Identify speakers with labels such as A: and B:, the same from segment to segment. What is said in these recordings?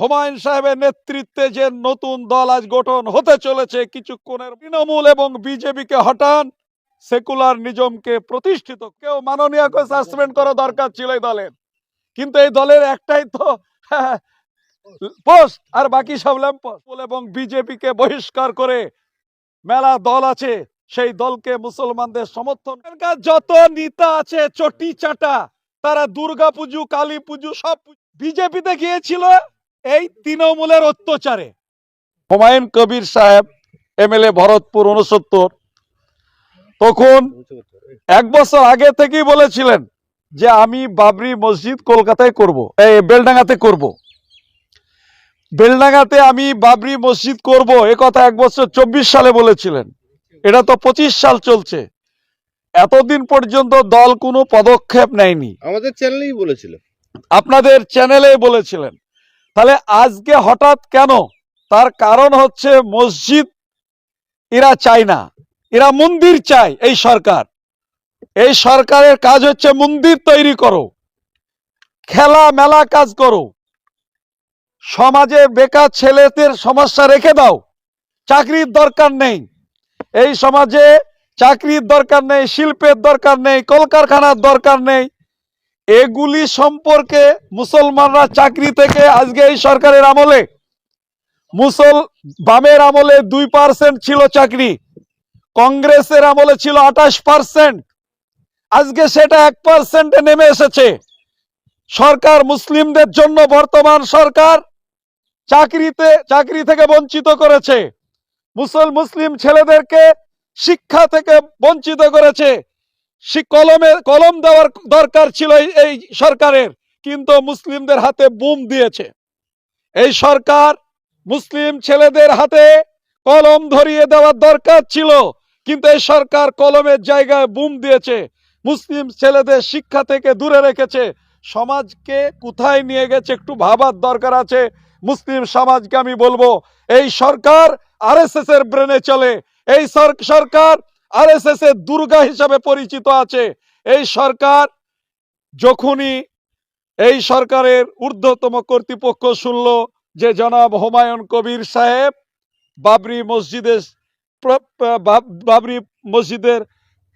A: হুমায়ুন সাহেবের নেতৃত্বে যে নতুন দল আজ গঠন হতে চলেছে, কিছুক্ষণের তৃণমূল এবং বিজেপিকে হটান, সেকুলার নিজমকে প্রতিষ্ঠিত, কেউ মাননীয়কে সাসপেন্ড করা দরকার ছিল এই দলের। কিন্তু এই দলের একটাই তো পোস্ট, আর বাকি সব ল্যাম্পোস্ট এবং বিজেপিকে বহিষ্কার করে মেলা দল আছে, সেই দলকে মুসলমানদের সমর্থন। যত নেতা আছে, চটি চাটা, তারা দুর্গা পুজো কালী পুজো সব বিজেপিতে গিয়েছিল? এই তৃণমূলের অত্যাচারে। হুমায়ুন কবির সাহেব এমএলএ ভরতপুর উনসত্তর তখন এক বছর আগে থেকেই বলেছিলেন যে আমি বাবরি মসজিদ কলকাতায় করব এই বেলডাঙ্গাতে করব। বেলডাঙ্গাতে আমি বাবরি মসজিদ করব এ কথা এক বছর চব্বিশ সালে বলেছিলেন। এটা তো পঁচিশ সাল চলছে। এতদিন পর্যন্ত দল কোনো পদক্ষেপ নেয়নি।
B: আমাদের চ্যানেলেই বলেছিল
A: আপনাদের চ্যানেলেই বলেছিলেন। তাহলে আজকে হঠাৎ কেন? তার কারণ হচ্ছে মসজিদ, এরা চায় না। এরা মন্দির চায় এই সরকার। এই সরকারের কাজ হচ্ছে মন্দির তৈরি করো। খেলা মেলা কাজ করো। সমাজে বেকার ছেলেদের সমস্যা রেখে দাও। চাকরির দরকার নেই। এই সমাজে চাকরির দরকার নেই, শিল্পের দরকার নেই, কলকারখানার দরকার নেই। এগুলি সম্পর্কে মুসলমানরা চাকরি থেকে আজকে এই সরকারের আমলে। মুসল, বামের আমলে দুই পার্সেন্ট ছিল চাকরি, কংগ্রেসের আমলে ছিল আঠাশ পার্সেন্ট। আজকে সেটা এক পার্সেন্টে নেমে এসেছে। সরকার মুসলিমদের জন্য বর্তমান সরকার চাকরিতে, চাকরি থেকে বঞ্চিত করেছে। মুসল মুসলিম ছেলেদেরকে শিক্ষা থেকে বঞ্চিত করেছে। সে কলমে দেওয়ার দরকার ছিল এই- সরকারের, কিন্তু মুসলিমদের হাতে বুম দিয়েছে। এই সরকার মুসলিম ছেলেদের হাতে কলম ধরিয়ে দেওয়ার দরকার ছিল, কিন্তু এই সরকার কলমের জায়গায় বুম দিয়েছে। মুসলিম ছেলেদের শিক্ষা থেকে দূরে রেখেছে। সমাজকে কোথায় নিয়ে গেছে একটু ভাবার দরকার আছে। মুসলিম সমাজকে আমি বলব, এই সরকার আরএসএস এর ব্রেনে চলে। এই সর- সরকার আরএসএস এর দুর্গা হিসাবে পরিচিত আছে। এই সরকার যখনই এই সরকারের ঊর্ধ্বতম কর্তৃপক্ষ শুনল যে জনাব হুমায়ুন কবির সাহেব বাবরি মসজিদের বাবরি মসজিদের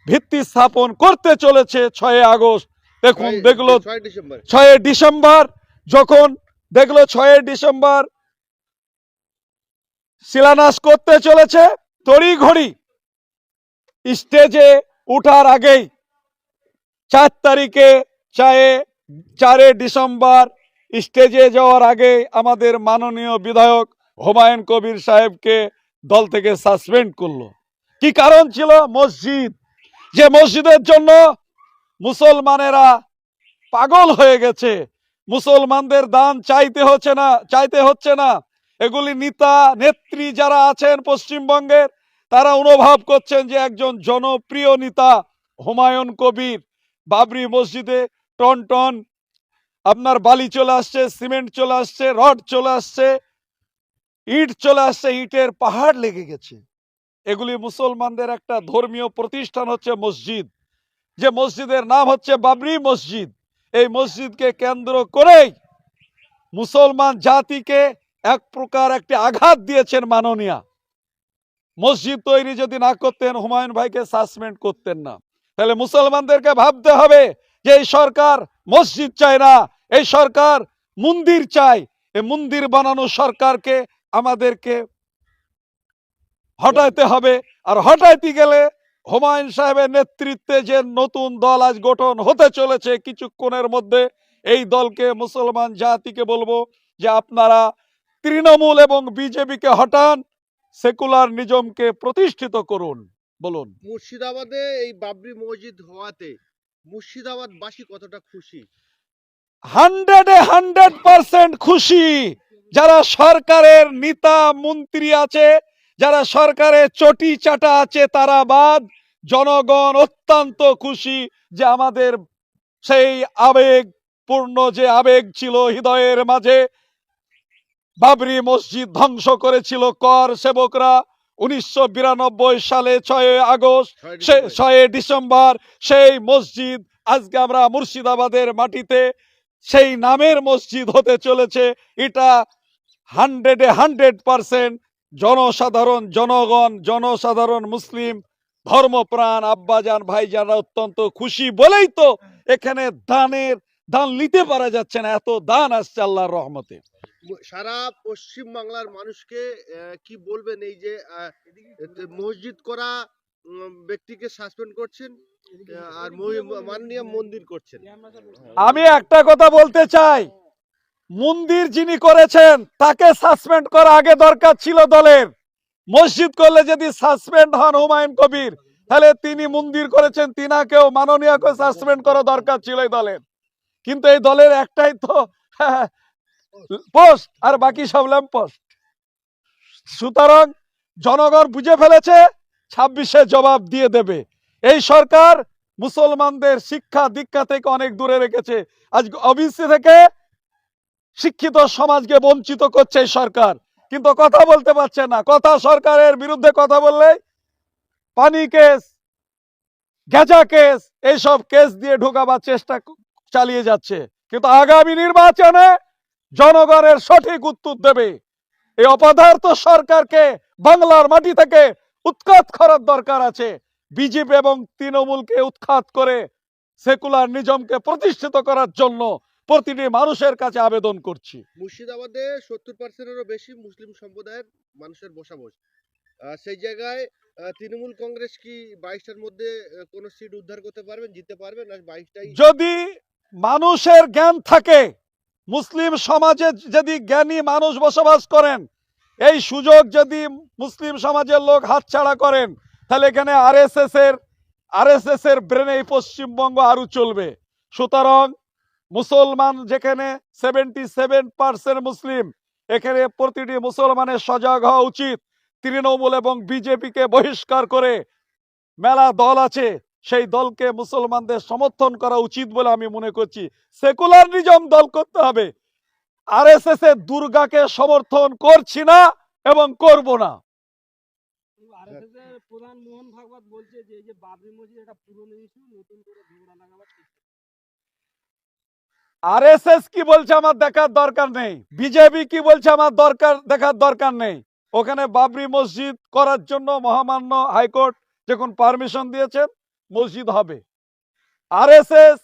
A: ভিত্তি স্থাপন করতে চলেছে ছয় আগস্ট দেখুন দেখল
B: ছয় ডিসেম্বর।
A: ছয় ডিসেম্বর যখন দেখল ছয় ডিসেম্বর শিলান্যাস করতে চলেছে তড়ি ঘড়ি স্টেজে উঠার আগেই চার তারিখে চায়ে, চারে ডিসেম্বর স্টেজে যাওয়ার আগে আমাদের মাননীয় বিধায়ক হুমায়ুন কবির সাহেবকে দল থেকে সাসপেন্ড করল। কি কারণ ছিল? মসজিদ। যে মসজিদের জন্য মুসলমানেরা পাগল হয়ে গেছে। মুসলমানদের দান চাইতে হচ্ছে না, চাইতে হচ্ছে না। এগুলি নেতা, নেত্রী যারা আছেন পশ্চিমবঙ্গের তারা অনুভব করছেন যে একজন জনপ্রিয় নেতা হুমায়ুন কবির বাবরি মসজিদে টন টন, আপনার বালি চলে আসছে, সিমেন্ট চলে আসছে, রড চলে আসছে, ইট চলে আসছে, ইটের পাহাড় লেগে গেছে। এগুলি মুসলমানদের একটা ধর্মীয় প্রতিষ্ঠান হচ্ছে মসজিদ। যে মসজিদের নাম হচ্ছে বাবরি মসজিদ। এই মসজিদকে কেন্দ্র করেই মুসলমান জাতিকে এক প্রকার একটি আঘাত দিয়েছেন মাননীয়া। মসজিদ তৈরি যদি না করতেন, হুমায়ুন ভাইকে সাসপেন্ড করতেন না। তাহলে মুসলমানদেরকে ভাবতে হবে যে এই সরকার মসজিদ চায় না, এই সরকার মন্দির চায়। এই মন্দির বানানো সরকারকে আমাদেরকে হটাইতে হবে। আর হটাইতে গেলে হুমায়ুন সাহেবের নেতৃত্বে যে নতুন দল আজ গঠন হতে চলেছে, কিছুক্ষণের মধ্যে এই দলকে মুসলমান জাতিকে বলব যে আপনারা তৃণমূল এবং বিজেপিকে হটান সেকুলার নিজমকে প্রতিষ্ঠিত করুন। বলুন।
B: মুর্শিদাবাদে এই বাবরি মসজিদ হওয়াতে মুর্শিদাবাদ বাসী কতটা খুশি?
A: হান্ড্রেডে হান্ড্রেড পার্সেন্ট খুশি। যারা সরকারের নেতা মন্ত্রী আছে যারা সরকারের চটি চাটা আছে তারা বাদ। জনগণ অত্যন্ত খুশি যে আমাদের সেই আবেগ পূর্ণ যে আবেগ ছিল হৃদয়ের মাঝে বাবরি মসজিদ ধ্বংস করেছিল কর সেবকরা। উনিশশো বিরানব্বই সালে ছয় আগস্ট সে। ছয় ডিসেম্বর সেই মসজিদ আজকে আমরা মুর্শিদাবাদের মাটিতে সেই নামের মসজিদ হতে চলেছে। এটা হান্ড্রেডে হান্ড্রেড পার্সেন্ট জনসাধারণ জনগণ জনসাধারণ মুসলিম ধর্মপ্রাণ আব্বাজান ভাইজানরা অত্যন্ত খুশি বলেই তো এখানে দানের দান নিতে পারা যাচ্ছে না এত দান আসছে আল্লাহর রহমতে।
B: সারা পশ্চিম বাংলার মানুষকে কি বলবেন এই যে মসজিদ করা ব্যক্তিকে সাসপেন্ড করছেন আর মাননীয় মন্দির করছেন?
A: আমি একটা কথা বলতে চাই মন্দির যিনি করেছেন তাকে সাসপেন্ড করা আগে দরকার ছিল দলের। মসজিদ করলে যদি সাসপেন্ড হন হুমায়ুন কবির তাহলে তিনি মন্দির করেছেন তিনাকেও মাননীয়কে সাসপেন্ড করা দরকার ছিল দলের। কিন্তু এই দলের একটাই তো পোস্ট, আর বাকি সব ল্যাম্প পোস্ট। সুতরাং জনগণ বুঝে ফেলেছে, ছাব্বিশে জবাব দিয়ে দেবে। এই সরকার মুসলমানদের শিক্ষা দীক্ষা থেকে অনেক দূরে রেখেছে। আজ ওবিসি থেকে শিক্ষিত সমাজকে বঞ্চিত করছে এই সরকার। কিন্তু কথা বলতে পারছে না। কথা সরকারের বিরুদ্ধে কথা বললে পানি কেস, গেজা কেস, এইসব কেস দিয়ে ঢোকাবার চেষ্টা চালিয়ে যাচ্ছে। কিন্তু আগামী নির্বাচনে জনগণের সঠিক উত্তর দেবে। এই অপদার্থ সরকারকে বাংলার মাটি থেকে উৎখাত করার দরকার আছে। বিজেপি এবং তৃণমূলকে উৎখাত করে সেকুলার নিজমকে প্রতিষ্ঠিত করার জন্য প্রতিটি মানুষের কাছে আবেদন করছি।
B: মুর্শিদাবাদে সত্তর পার্সেন্টেরও বেশি মুসলিম সম্প্রদায়ের মানুষের বসবাস। সেই জায়গায় তৃণমূল কংগ্রেস কি বাইশটার মধ্যে কোনো সিট উদ্ধার করতে পারবেন জিততে পারবেন? আর বাইশটাই
A: যদি মানুষের জ্ঞান থাকে। মুসলিম সমাজে যদি জ্ঞানী মানুষ বসবাস করেন, এই সুযোগ যদি মুসলিম সমাজের লোক হাতছাড়া করেন, তাহলে এখানে আরএসএস এর আরএসএস এর ব্রেনে পশ্চিমবঙ্গ আরও চলবে। সুতরাং মুসলমান যেখানে সেভেন্টি সেভেন পার্সেন্ট মুসলিম, এখানে প্রতিটি মুসলমানের সজাগ হওয়া উচিত। তৃণমূল এবং বিজেপিকে বহিষ্কার করে মেলা দল আছে সেই দলকে মুসলমানদের সমর্থন করা উচিত বলে আমি মনে করছি। সেকুলার নিজম দল করতে হবে। আর এস এস এর দুর্গাকে সমর্থন করছি না এবং করব না। আর এস এস কি বলছে আমার দেখার দরকার নেই। বিজেপি কি বলছে আমার দরকার দেখার দরকার নেই। ওখানে বাবরি মসজিদ করার জন্য মহামান্য হাইকোর্ট যখন পারমিশন দিয়েছেন মসজিদ হবে। R S S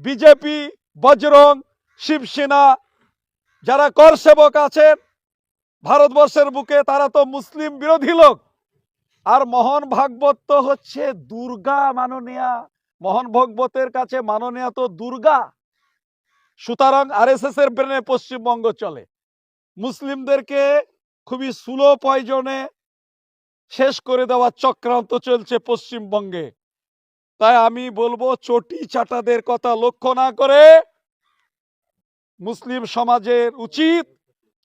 A: BJP, Bajrang, Shivsena, যারা কর সেবক আছেন, ভারতবর্ষের বুকে তারা তো মুসলিম বিরোধী লোক। আর মোহন ভাগবত তো হচ্ছে দুর্গা মাননীয়া। মোহন ভাগবতের কাছে মাননীয়া তো দুর্গা। সুতরাং আরএসএস এর ব্রেনে পশ্চিমবঙ্গ চলে। মুসলিমদেরকে খুবই সুলো পয়জনে শেষ করে দেওয়ার চক্রান্ত চলছে পশ্চিমবঙ্গে। তাই আমি বলব চটি চাটাদের কথা লক্ষ্য না করে মুসলিম সমাজের উচিত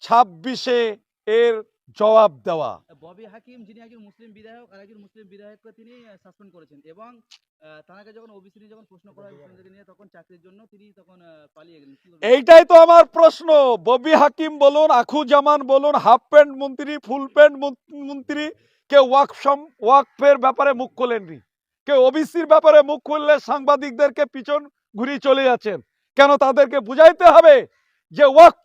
A: ছাব্বিশে এর জবাব দেওয়া।
C: ববি হাকিম যিনি একজন মুসলিম বিধায়ক আর একজন মুসলিম বিধায়ককে তিনি সাসপেন্ড করেছেন এবং তাকে যখন ওবিসি নিয়ে যখন প্রশ্ন করা হয় মুসলিমদেরকে নিয়ে তখন চাকরির জন্য তিনি তখন পালিয়ে গেলেন।
A: এইটাই তো আমার প্রশ্ন। ববি হাকিম বলুন আখু জামান বলুন হাফ প্যান্ট মন্ত্রী ফুল প্যান্ট মন্ত্রী কেউ ওয়াক ওয়াকফের ব্যাপারে মুখ খোলেননি। কেউ ওবিসির ব্যাপারে মুখ খুললে সাংবাদিকদেরকে পিছন ঘুরিয়ে চলে যাচ্ছেন। কেন তাদেরকে বুঝাইতে হবে যে ওয়াক,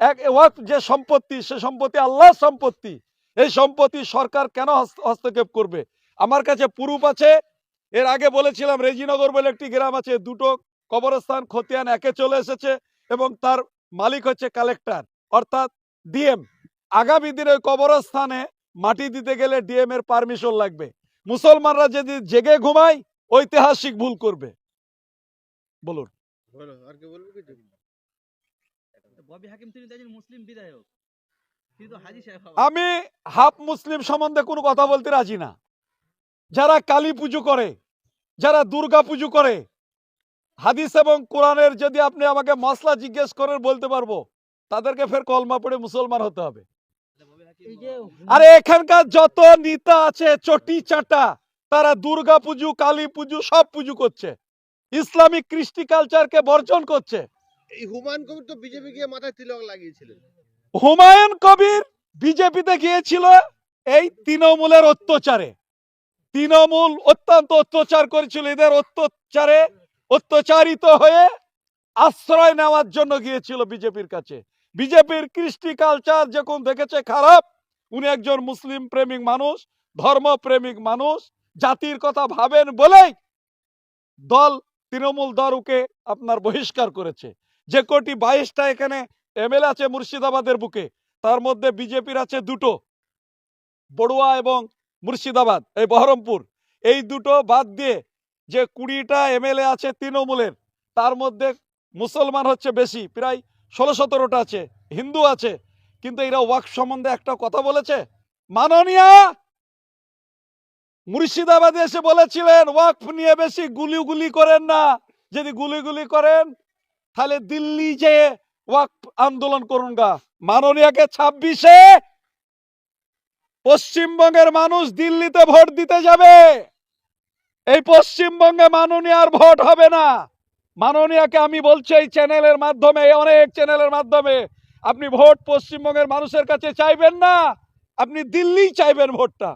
A: এক, ওয়াক যে সম্পত্তি, সে সম্পত্তি আল্লাহর সম্পত্তি। এই সম্পত্তি সরকার কেন হস্তক্ষেপ করবে? আমার কাছে প্রুফ আছে। এর আগে বলেছিলাম রেজিনগর বলে একটি গ্রাম আছে, দুটো কবরস্থান, খতিয়ান, একে চলে এসেছে এবং তার মালিক হচ্ছে কালেক্টর, অর্থাৎ ডিএম। আগামী দিনে কবরস্থানে মাটি দিতে গেলে ডিএম এর পারমিশন লাগবে। মুসলমানরা যদি জেগে ঘুমায় ঐতিহাসিক ভুল করবে। বলুন।
B: বলো আর কি? বলব কিছু
C: ববি হাকিম তিনি তো একজন মুসলিম বিধায়ক। তিনি তো হাজি সাহেব হওয়া।
A: আমি হাফ মুসলিম সম্বন্ধে কোনো কথা বলতে রাজি না। যারা কালী পুজো করে যারা দুর্গা পুজো করে হাদিস এবং কোরআনের যদি আপনি আমাকে মশলা জিজ্ঞেস করেন বলতে পারব। তাদেরকে ফের কলমা পড়ে মুসলমান হতে হবে। আরে এখানকার যত নেতা আছে চটি চাটা তারা দুর্গা পুজো কালী পুজো সব পুজো করছে। ইসলামিক কৃষ্টি কালচারকে বর্জন করছে।
B: এই হুমায়ুন কবির তো বিজেপি গিয়ে মাথায় তিলক লাগিয়েছিলেন।
A: হুমায়ুন কবির বিজেপিতে গিয়েছিল এই তৃণমূলের অত্যাচারে। তৃণমূল অত্যন্ত অত্যাচার করেছিল এদের অত্যাচারে অত্যাচারিত হয়ে আশ্রয় নেওয়ার জন্য গিয়েছিল বিজেপির কাছে। বিজেপির কৃষ্টি কালচার যখন দেখেছে খারাপ, উনি একজন মুসলিম প্রেমিক মানুষ, ধর্ম প্রেমিক মানুষ, জাতির কথা ভাবেন বলেই দল তৃণমূল দলকে আপনার বহিষ্কার করেছে। যে কোটি বাইশটা এখানে এমএলএ আছে মুর্শিদাবাদের বুকে, তার মধ্যে বিজেপির আছে দুটো, বড়ুয়া এবং মুর্শিদাবাদ, এই বহরমপুর। এই দুটো বাদ দিয়ে যে কুড়িটা এমএলএ আছে তৃণমূলের, তার মধ্যে মুসলমান হচ্ছে বেশি, প্রায় ষোলো সতেরোটা আছে, হিন্দু আছে, কিন্তু এরা ওয়াক সম্বন্ধে একটা কথা বলেছে? মাননীয়া মুর্শিদাবাদে এসে বলেছিলেন, ওয়াকফ নিয়ে বেশি গুলি গুলি করেন না, যদি গুলি গুলি করেন, তাহলে দিল্লি যে ওয়াকফ আন্দোলন করুন গা। মাননীয়াকে ছাব্বিশে পশ্চিমবঙ্গের মানুষ দিল্লিতে ভোট দিতে যাবে। এই পশ্চিমবঙ্গে মাননীয়ার ভোট হবে না। মাননীয়াকে আমি বলছি এই চ্যানেলের মাধ্যমে অনেক চ্যানেলের মাধ্যমে, আপনি ভোট পশ্চিমবঙ্গের মানুষের কাছে চাইবেন না, আপনি দিল্লি চাইবেন ভোটটা।